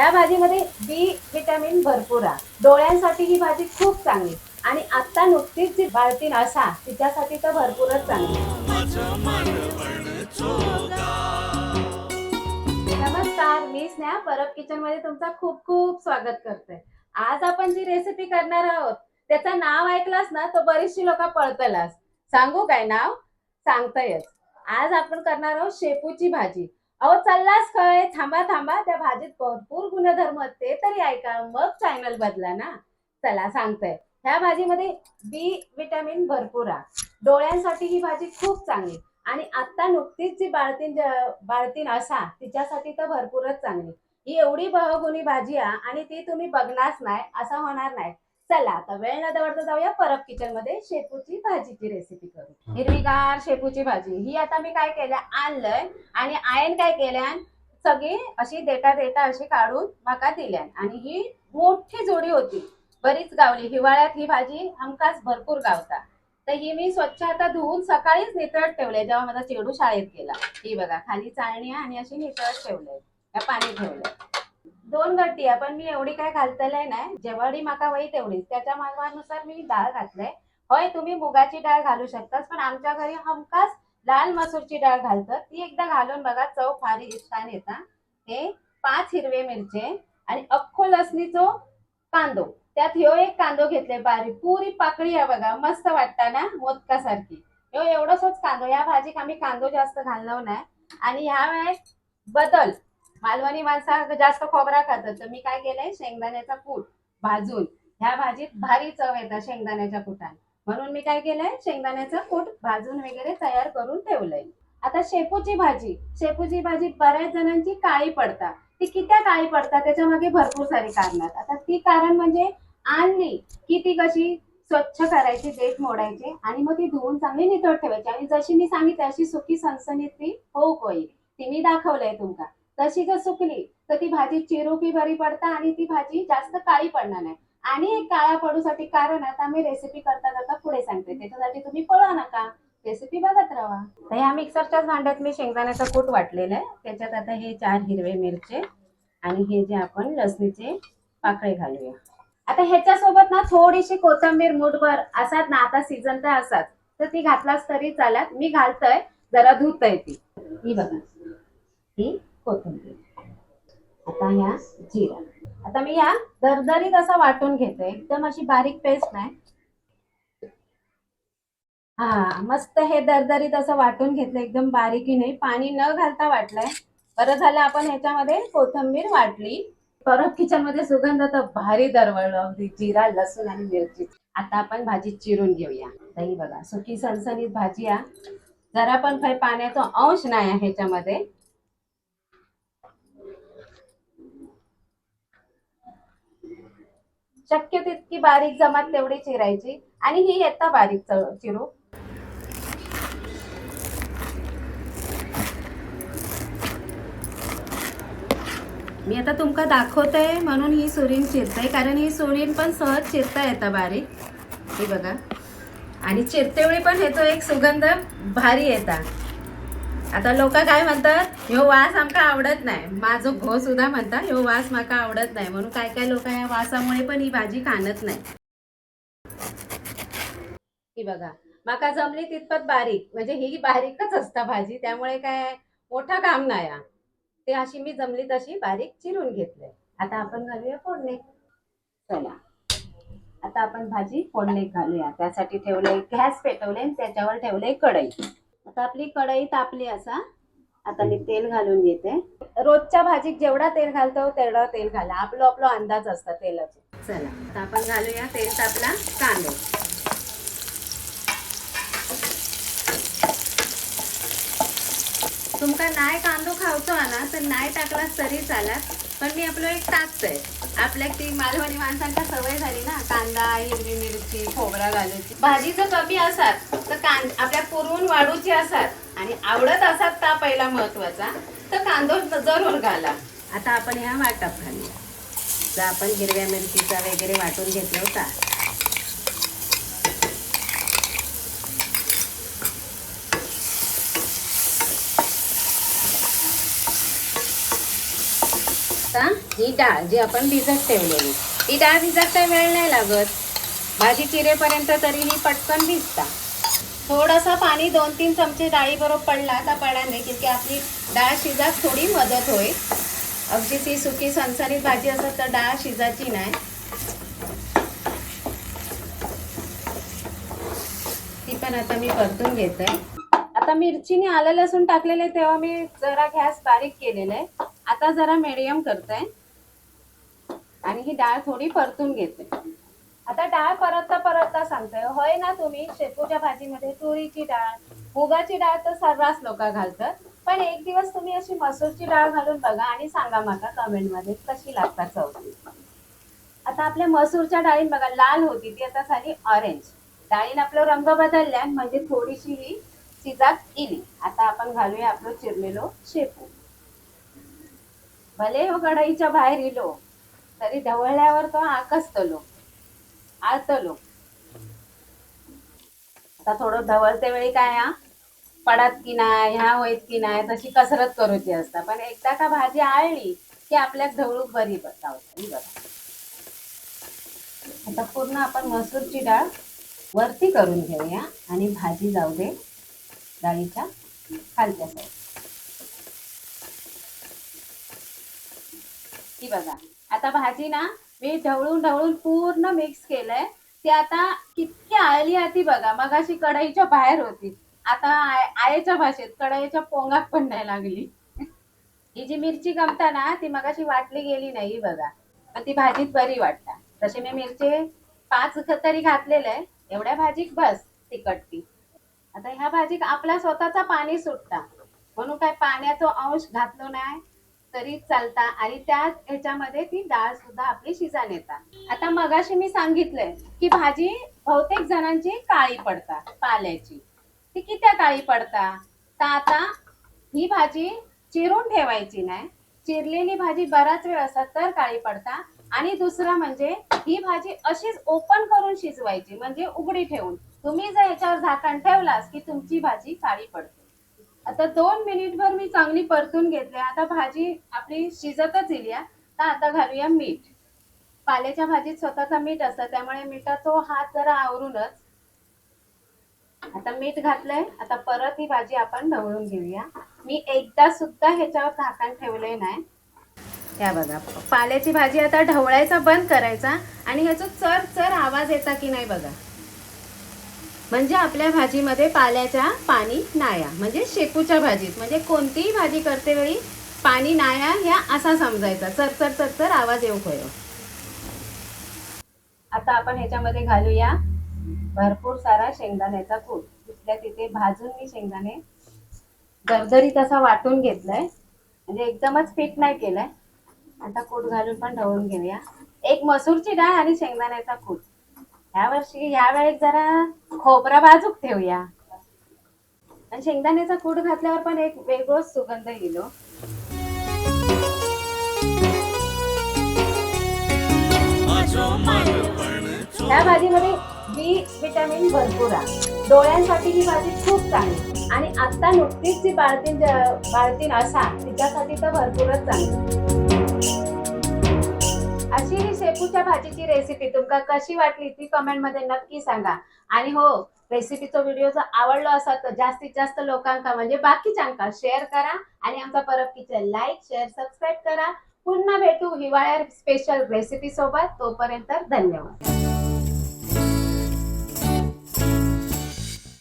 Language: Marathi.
ह्या भाजीमध्ये बी व्हिटॅमिन भरपूर आहे. डोळ्यांसाठी ही भाजी खूप चांगली. आणि आता नुकतीच जी बाळतीन असा तिच्यासाठी तर भरपूरच चांगली नमस्कार मी स्नेहा परब किचनमध्ये तुमचं खूप खूप स्वागत करते. आज आपण जी रेसिपी करणार आहोत त्याचं नाव ऐकलास ना तर बरीचशी लोक पळतलास. सांगू काय नाव? सांगतायच आज आपण करणार आहोत शेपूची भाजी. अहो चाललाच काय? थांबा थांबा. त्या भाजीत भरपूर गुणधर्म असते ते तरी ऐका मग चॅनल बदला ना. चला सांगतोय ह्या भाजीमध्ये बी विटॅमिन भरपूर आहे. डोळ्यांसाठी ही भाजी खूप चांगली. आणि आता नुकतीच जी बाळतीन बाळतीन असा तिच्यासाठी तर भरपूरच चांगली. ही एवढी बहगुणी भाजी आहे आणि ती तुम्ही बघणारच नाही असं होणार नाही. चला आता वेळ न दवडता जाऊया. परब किचनमध्ये शेपूची भाजीची रेसिपी करू. हिरवीगार शेपूची भाजी. ही आता मी काय केलं? आणलंय आणि आयन काय केल्यान सगळी अशी देटा देटा अशी काढून माका दिल्यान आणि ही मोठी जोडी होती. बरीच गावली. हिवाळ्यात ही भाजी हमखास भरपूर गावता. तर ही मी स्वच्छ आता धुवून सकाळीच नितळत ठेवले जेव्हा माझा चेडू शाळेत गेला. ही बघा खाली चाळणी आणि अशी नितळत ठेवले या पाणी ठेवलंय. दोन गट्टी आहे पण मी एवढी काय घालतलंय नाही. जेवढी माका वही तेवढीच. त्याच्या मानवानुसार मी डाळ घातलंय. होय तुम्ही मुगाची डाळ घालू शकतास पण आमच्या घरी हमखास लाल मसूरची डाळ घालतात. ती एकदा घालून बघा चव फार छान येता. हे पाच हिरवे मिरचे आणि अख्खो लसणीचो कांदो. त्यात ह्यो एक कांदो घेतले बारीक. पुरी पाकळी आहे बघा मस्त वाटता ना मोदकासारखी. ह्यो एवढंसच कांदो. या भाजीक आम्ही कांदो जास्त घाललो नाही. आणि ह्या वेळेस बदल. मालवणी माणसा जास्त खोबरा खातात. तर मी काय केलंय? शेंगदाण्याचा कूट भाजून ह्या भाजीत भारी चव येतात शेंगदाण्याच्या कुटात म्हणून मी काय केलंय? शेंगदाण्याचं कूट भाजून वगैरे तयार करून ठेवलंय. आता शेपूची भाजी. शेपूची भाजी बऱ्याच जणांची काळी पडतात. ती किती काळी पडतात? त्याच्यामागे भरपूर सारी कारण आता ती कारण म्हणजे आणली की ती कशी स्वच्छ करायची देठ मोडायचे आणि मग ती धुवून चांगली नितळ ठेवायची. आणि जशी मी सांगितली अशी सुकी सणसणीत ती होऊ होईल ती मी दाखवलंय तुमका. तशी जर सुकली तर ती भाजी चिरोकी बरी पडता आणि ती भाजी जास्त काळी पडणार नाही. आणि एक काळा पडूसाठी कारण आता मी रेसिपी करता करता पुढे सांगते. त्याच्यासाठी तुम्ही पळा नका. रेसिपी बघत राहा. तर ह्या मिक्सरच्याच भांड्यात मी शेंगदाण्याचं कूट वाटलेलं आहे. त्याच्यात आता हे चार हिरवे मिरचे आणि हे जे आपण लसणीचे पाकळे घालूया. आता ह्याच्यासोबत ना थोडीशी कोथंबीर मुठभर असात ना आता सीझन तर असाच. तर ती घातलास तरी चालत. मी घालतोय जरा धुतय ती. ही बघा. ही कोथिंबीर. आता ह्या जिरा. आता मी या दरदरीत असा वाटून घेते. एकदम अशी बारीक पेस्ट नाही. हा मस्त हे दरदरीत असं वाटून घेतलं. एकदम बारीकी नाही. पाणी न घालता वाटलंय. बरं झालं आपण ह्याच्यामध्ये कोथंबीर वाटली. परत किचनमध्ये सुगंध तर भारी दरवळलं. अगदी जिरा लसूण आणि मिरची. आता आपण भाजी चिरून घेऊया. दही बघा सुकी सणसणीत भाजी या जरा पण काही पाण्याचा अंश नाही आहे ह्याच्यामध्ये. शक्य तितकी बारीक जमात तेवढी चिरायची. आणि ही येता बारीक चिरू. मी आता तुमका दाखवते म्हणून ही सोरीन चिरते कारण ही सुरीन पण सहज चिरता येतं बारीक. हे बघा. आणि चिरतेवेळी पण ह्याचा एक सुगंध भारी येतात आता लोक काय म्हणतात ह्यो वास आमका आवडत नाही. माझं घो सुद्धा म्हणतात ह्यो वास माका आवडत नाही. म्हणून काय काय लोक या वासामुळे पण ही भाजी खाणत नाही. ही बघा माका जमली तितपत बारीक. म्हणजे ही बारीकच असता भाजी त्यामुळे काय मोठा काम नाही हा. ते अशी मी जमली तशी बारीक चिरून घेतले. आता आपण घालूया फोडणे. चला. आता आपण भाजी फोडणे घालूया. त्यासाठी ठेवले गॅस पेटवले आणि त्याच्यावर ठेवले कढई. आता आपली कढई तापली असा. आता मी तेल घालून घेते. रोजच्या भाजीत जेवढा तेल घालतो तेवढा तेल घाला. आपलो आपलो अंदाज असता तेलाचा. चला आता आपण घालूया तेल तापला कांदे तुमका नाही कांदो खावचो ना तर नाही टाकलास तरी चालत. पण मी आपलं एक टाकतंय आपल्या ती मालवणी माणसांना सवय झाली ना कांदा हिरवी मिरची खोबरा घालायची भाजी जर कमी असतात तर कां आपल्या पुरवून वाढूची असतात आणि आवडत असतात ता पहिला महत्त्वाचा तर कांदो जरूर घाला. आता आपण ह्या वाटप घालूया. जर आपण हिरव्या मिरचीचा वगैरे वाटून घेतला होता आता ही डाळ जी आपण भिजत ठेवलेली ही डाळ भिजत वेळ नाही लागत. भाजी चिरेपर्यंत तरी ही पटकन भिजता. थोडंसं पाणी दोन तीन चमचे डाळीबरोबर पडला तर पडा नाही की आपली डाळ शिजात थोडी मदत होईल. अगदी ती सुकी सणसणीत भाजी असत तर डाळ शिजायची नाही. ती पण आता मी परतून घेते. आता मिरचीने आलं लसूण टाकलेले तेव्हा मी जरा गॅस बारीक केलेला आहे. आता जरा मिडियम करते. आणि ही डाळ थोडी परतून घेते. आता डाळ परतता परतता सांगतोय होय ना तुम्ही शेपूच्या भाजीमध्ये तुरीची डाळ मुगाची डाळ तर सर्रास लोक घालतात पण एक दिवस तुम्ही अशी मसूरची डाळ घालून बघा आणि सांगा मला कमेंटमध्ये कशी लागतात चव. आता आपल्या मसूरच्या डाळीन बघा लाल होती ती आता झाली ऑरेंज डाळीन आपला रंग बदलल्या म्हणजे थोडीशी ही शिजात इली आता आपण घालूया आपलं चिरलेलो शेपू. भले हो कढईच्या बाहेर इलो तरी ढवळल्यावर तो आकसतलो आळतलो आता थोडं ढवळते वेळी काय हा? पडत की नाही ह्या होईत की नाही तशी कसरत करूची असता. पण एकदा का भाजी आळली की आपल्याक ढवळूक बरी बतावता बघा आता पूर्ण आपण मसूरची डाळ वरती करून घेऊया आणि भाजी जाऊ दे डाळीच्या खालच्या साईड ही बघा. आता भाजी ना मी ढवळून ढवळून पूर्ण मिक्स केलंय. ती आता कितकी आळली आहे ती बघा. मग अशी कढईच्या बाहेर होती. आता आय- भाषेत कढईच्या पोंगात पण नाही लागली. ही जी मिरची गमता ना ती मग अशी वाटली गेली नाही बघा. पण ती भाजीत बरी वाटता. तशी मी मिरची पाच ख- तरी घातलेलं आहे. एवढ्या भाजीत बस तिखट ती. आता ह्या भाजीत आपला स्वतःचा पाणी सुटता. म्हणून काय पाण्याचा अंश घातलो नाही. तरी चालता आणि त्याच ह्याच्यामध्ये ती डाळ सुद्धा आपली शिजान येता आता मगाशी मी सांगितलंय की भाजी बहुतेक जणांची काळी पडतात पाल्याची. ती किती काळी पडता तर आता ही भाजी चिरून ठेवायची नाही. चिरलेली भाजी बराच वेळ असतात तर काळी पडता आणि दुसरं म्हणजे ही भाजी अशीच ओपन करून शिजवायची म्हणजे उघडी ठेवून. तुम्ही जर याच्यावर झाकण ठेवलास की तुमची भाजी काळी पडते. आता दोन मिनिटभर मी चांगली परतून घेतली आता भाजी आपली शिजतच येईल तर आता घालूया मीठ. पाल्याच्या भाजीत स्वतःचा मीठ असतं त्यामुळे मिठाचा हात जरा आवरूनच. आता मीठ घातलंय. आता परत ही भाजी आपण ढवळून घेऊया. मी एकदा सुद्धा ह्याच्यावर झाकण ठेवलंय नाही. या बघा पाल्याची भाजी आता ढवळायचा बंद करायचा. आणि ह्याचा चर चर आवाज येता की नाही बघा. म्हणजे आपल्या भाजीमध्ये पाल्याच्या पाणी नाया. म्हणजे शेपूच्या भाजीत. म्हणजे कोणतीही भाजी करते वेळी पाणी नाया ह्या असा समजायचा. चरचर चरचर आवाज येऊ होयो आता आपण ह्याच्यामध्ये घालूया भरपूर सारा शेंगदाण्याचा कूट. तिथल्या तिथे भाजून मी शेंगदाणे दरदरीत असा वाटून घेतलाय. म्हणजे एकदमच पीठ नाही केलंय. आता कूट घालून पण ढवळून घेऊया. एक मसूरची डाळ आणि शेंगदाण्याचा कूट. ह्या वर्षी ह्या वेळेस जरा खोबरा बाजूक ठेवूया. आणि शेंगदाण्याचा कूट घातल्यावर पण एक वेगळोच सुगंध येलो ह्या भाजीमध्ये बी विटॅमिन भरपूर आहे. डोळ्यांसाठी ही भाजी खूप चांगली आणि आता नुकतीच जी बाळतीन बाळतीन असा तिच्यासाठी तर भरपूरच चांगली अशी ही शेपूच्या भाजीची रेसिपी तुमका कशी वाटली ती कमेंटमध्ये नक्की सांगा. आणि हो रेसिपीचा व्हिडिओ जर आवडलो असा तर जास्तीत जास्त लोकांका म्हणजे बाकीच्यांका शेअर करा आणि आमचा Parab kitchen like share subscribe करा. पुन्हा भेटू हिवाळ्या स्पेशल रेसिपी सोबत. तोपर्यंत धन्यवाद.